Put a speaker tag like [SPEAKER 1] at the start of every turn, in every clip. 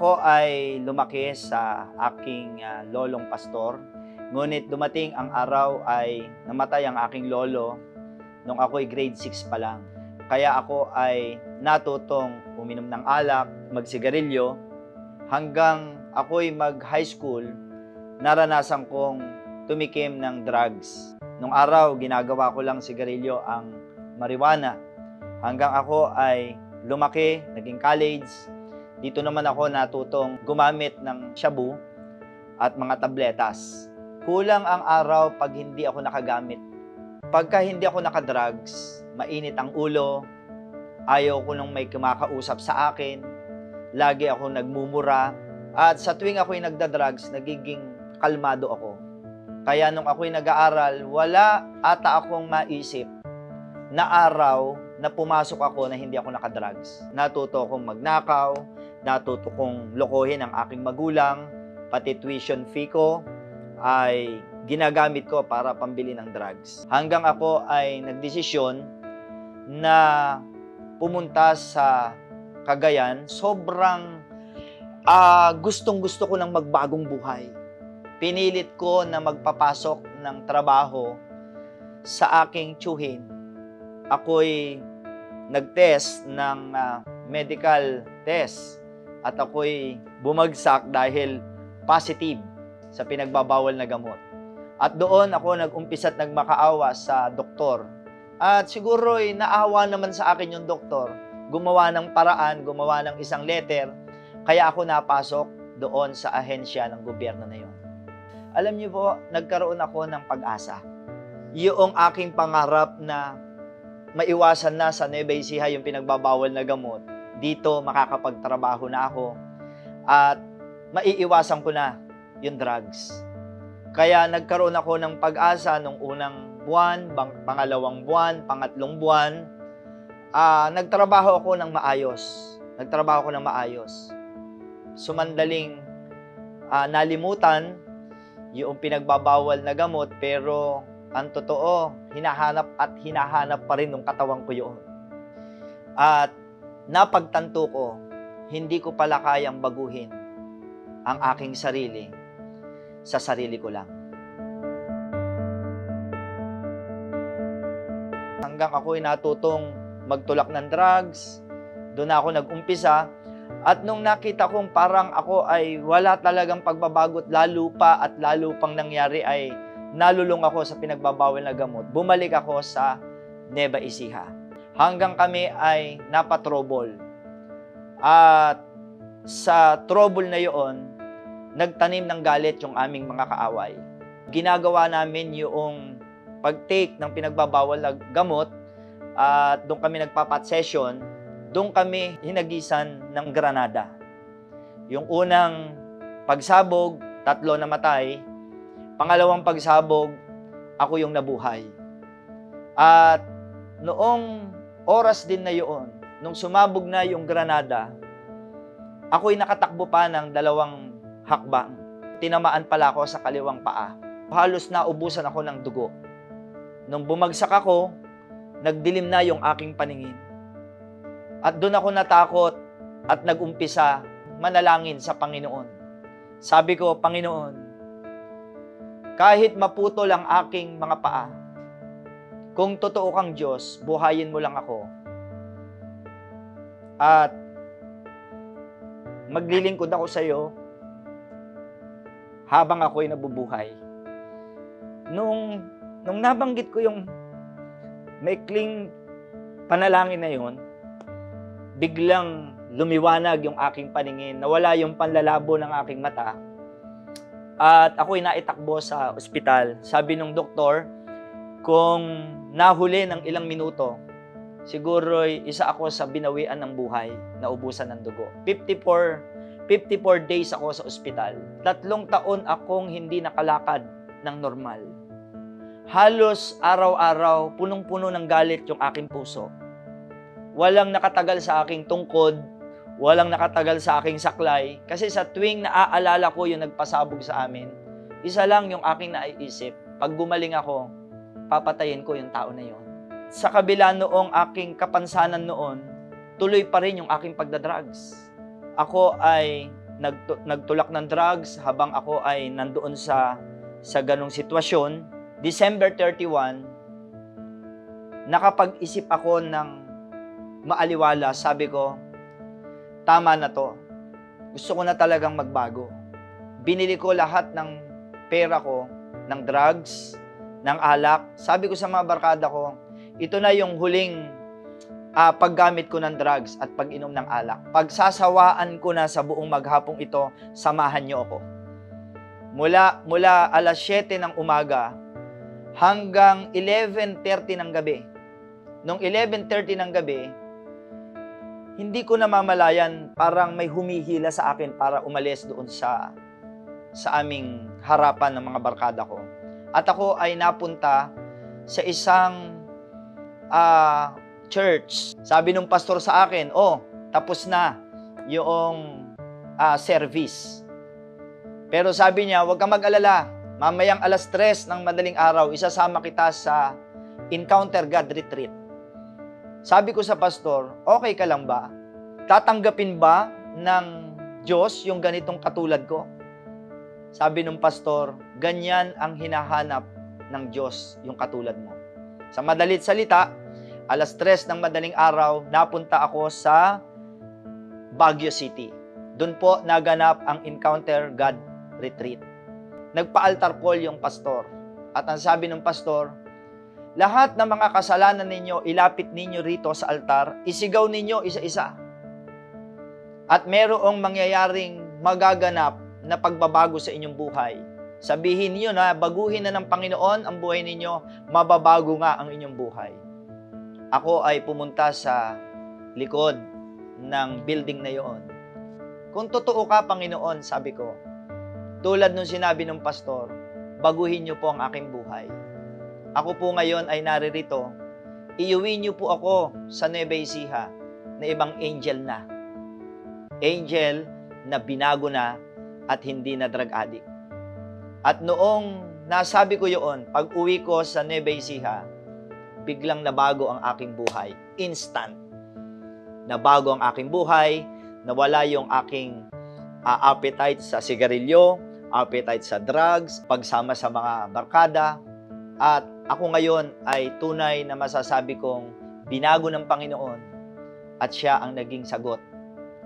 [SPEAKER 1] Ako ay lumaki sa aking ah, lolong pastor. Ngunit dumating ang araw ay namatay ang aking lolo nung ako'y grade 6 pa lang. Kaya ako ay natutong uminom ng alak, magsigarilyo, hanggang ako'y mag-high school, naranasan kong tumikim ng drugs. Nung araw, ginagawa ko lang sigarilyo ang marijuana. Hanggang ako ay lumaki, naging college, dito naman ako natutong gumamit ng shabu at mga tabletas. Kulang ang araw pag hindi ako nakagamit. Pagka hindi ako nakadrugs, mainit ang ulo, ayaw ko nung may kumakausap sa akin, lagi ako nagmumura, at sa tuwing ako'y nagda-drugs, nagiging kalmado ako. Kaya nung ako'y nag-aaral, wala ata akong maisip na araw na pumasok ako na hindi ako nakadrugs. Natuto akong magnakaw, natuto kong lokohin ang aking magulang, pati tuition fee ko ay ginagamit ko para pambili ng drugs. Hanggang ako ay nagdesisyon na pumunta sa Cagayan, sobrang ah, gustong gusto ko ng magbagong buhay. Pinilit ko na magpapasok ng trabaho sa aking tsuhin. Ako'y nag-test ng ah, medical test at ako'y bumagsak dahil positive sa pinagbabawal na gamot. At doon ako nag-umpisa at nagmakaawa sa doktor. At siguro'y naawa naman sa akin yung doktor. Gumawa ng paraan, gumawa ng isang letter. Kaya ako napasok doon sa ahensya ng gobyerno na yun. Alam niyo po, nagkaroon ako ng pag-asa. Yung aking pangarap na maiwasan na sa Nueva Ecija yung pinagbabawal na gamot, dito makakapagtrabaho na ako at maiiwasan ko na yung drugs. Kaya nagkaroon ako ng pag-asa nung unang buwan, bang, pangalawang buwan, pangatlong buwan. Ah, nagtrabaho ako ng maayos. Nagtrabaho ako ng maayos. Sumandaling ah, nalimutan yung pinagbabawal na gamot pero ang totoo, hinahanap at hinahanap pa rin ng katawan ko yun. At napagtanto ko, hindi ko pala kayang baguhin ang aking sarili sa sarili ko lang. Hanggang ako'y natutong magtulak ng drugs, doon ako nag-umpisa. At nung nakita kong parang ako ay wala talagang pagbabagot, lalo pa at lalo pang nangyari ay nalulong ako sa pinagbabawal na gamot. Bumalik ako sa Neva Ecija. Hanggang kami ay napatrobol. At sa trouble na yon, nagtanim ng galit yung aming mga kaaway. Ginagawa namin yung pag-take ng pinagbabawal na gamot at doon kami nagpapat session, doon kami hinagisan ng granada. Yung unang pagsabog, tatlo namatay. Pangalawang pagsabog, ako yung nabuhay. At noong oras din na yun, nung sumabog na yung granada, ako'y nakatakbo pa ng dalawang hakbang. Tinamaan pala ako sa kaliwang paa. Halos naubusan ako ng dugo. Nung bumagsak ako, nagdilim na yung aking paningin. At doon ako natakot at nagumpisa manalangin sa Panginoon. Sabi ko, Panginoon, kahit maputol ang aking mga paa, kung totoo kang Diyos, buhayin mo lang ako. At maglilingkod ako sa iyo habang ako'y nabubuhay. Nung, nung nabanggit ko yung maikling panalangin na yon, biglang lumiwanag yung aking paningin, nawala yung panlalabo ng aking mata, at ako'y naitakbo sa ospital. Sabi nung doktor, kung nahuli ng ilang minuto, siguro'y isa ako sa binawian ng buhay na ubusan ng dugo. 54, 54 days ako sa ospital. Tatlong taon akong hindi nakalakad ng normal. Halos araw-araw, punong-puno ng galit yung aking puso. Walang nakatagal sa aking tungkod, walang nakatagal sa aking saklay. Kasi sa tuwing naaalala ko yung nagpasabog sa amin, isa lang yung aking naiisip. Pag gumaling ako, papatayin ko yung tao na yon. Sa kabila noong aking kapansanan noon, tuloy pa rin yung aking pagdadrugs. Ako ay nagtu- nagtulak ng drugs habang ako ay nandoon sa sa ganong sitwasyon. December 31, nakapag-isip ako ng maaliwala. Sabi ko, tama na to. Gusto ko na talagang magbago. Binili ko lahat ng pera ko, ng drugs, ng alak. Sabi ko sa mga barkada ko, ito na yung huling ah, paggamit ko ng drugs at pag-inom ng alak. Pagsasawaan ko na sa buong maghapong ito, samahan niyo ako. Mula, mula alas 7 ng umaga hanggang 11.30 ng gabi. Nung 11.30 ng gabi, hindi ko namamalayan parang may humihila sa akin para umalis doon sa sa aming harapan ng mga barkada ko. At ako ay napunta sa isang ah, church. Sabi nung pastor sa akin, oh, tapos na yung ah, service. Pero sabi niya, huwag kang mag-alala. Mamayang alas 3 ng madaling araw, isasama kita sa Encounter God Retreat. Sabi ko sa pastor, okay ka lang ba? Tatanggapin ba ng Diyos yung ganitong katulad ko? Sabi nung pastor, ganyan ang hinahanap ng Diyos yung katulad mo. Sa madalit salita, alas 3 ng madaling araw, napunta ako sa Baguio City. Doon po naganap ang Encounter God Retreat. Nagpa-altar call yung pastor. At ang sabi ng pastor, lahat ng mga kasalanan ninyo, ilapit ninyo rito sa altar, isigaw ninyo isa-isa. At merong mangyayaring magaganap na pagbabago sa inyong buhay. Sabihin niyo na baguhin na ng Panginoon ang buhay ninyo, mababago nga ang inyong buhay. Ako ay pumunta sa likod ng building na yon. Kung totoo ka, Panginoon, sabi ko, tulad nung sinabi ng pastor, baguhin niyo po ang aking buhay. Ako po ngayon ay naririto, iuwi niyo po ako sa Nueva Ecija na ibang angel na. Angel na binago na at hindi na drug addict. At noong nasabi ko yun, pag uwi ko sa Nueva Ecija, biglang nabago ang aking buhay. Instant. Nabago ang aking buhay, nawala yung aking ah, appetite sa sigarilyo, appetite sa drugs, pagsama sa mga barkada, at ako ngayon ay tunay na masasabi kong binago ng Panginoon at siya ang naging sagot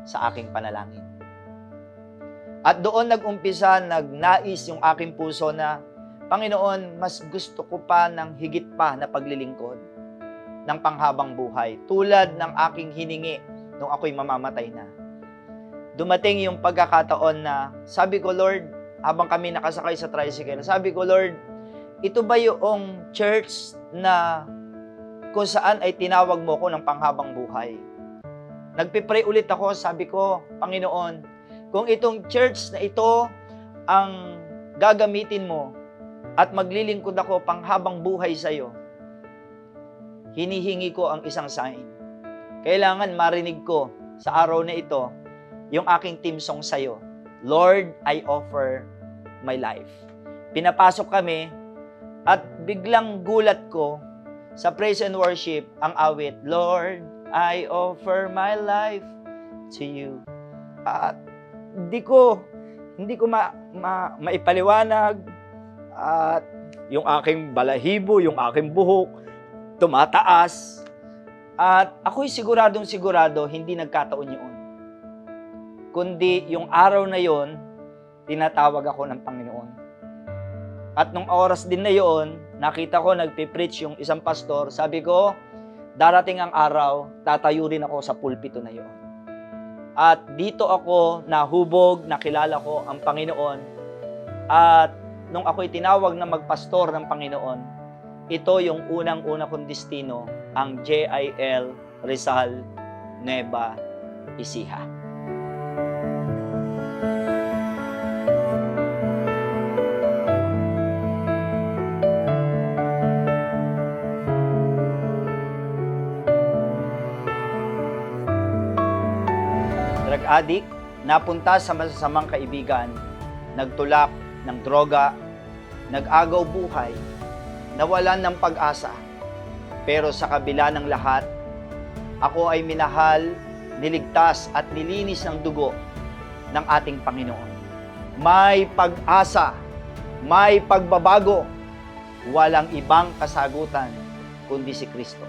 [SPEAKER 1] sa aking panalangin. At doon nag-umpisa, nagnais yung aking puso na, Panginoon, mas gusto ko pa ng higit pa na paglilingkod ng panghabang buhay, tulad ng aking hiningi nung ako'y mamamatay na. Dumating yung pagkakataon na, sabi ko, Lord, habang kami nakasakay sa tricycle, sabi ko, Lord, ito ba yung church na kung saan ay tinawag mo ko ng panghabang buhay? Nagpipray ulit ako, sabi ko, Panginoon, kung itong church na ito ang gagamitin mo at maglilingkod ako panghabang buhay sa iyo, hinihingi ko ang isang sign. Kailangan marinig ko sa araw na ito yung aking team song sa iyo. Lord, I offer my life. Pinapasok kami at biglang gulat ko sa praise and worship ang awit, Lord, I offer my life to you. At hindi ko hindi ko ma, ma, maipaliwanag at yung aking balahibo, yung aking buhok tumataas. At ako'y siguradong sigurado hindi nagkataon yun. Kundi yung araw na yon, tinatawag ako ng Panginoon. At nung oras din na yon, nakita ko nagpipreach yung isang pastor, sabi ko, darating ang araw, tatayo rin ako sa pulpito na yon. At dito ako nahubog, nakilala ko ang Panginoon. At nung ako'y tinawag na magpastor ng Panginoon, ito yung unang-una kong destino, ang JIL Rizal Nueva Ecija. Drug addict, napunta sa masasamang kaibigan, nagtulak ng droga, nag-agaw buhay, nawalan ng pag-asa. Pero sa kabila ng lahat, ako ay minahal, niligtas at nilinis ng dugo ng ating Panginoon. May pag-asa, may pagbabago, walang ibang kasagutan kundi si Kristo.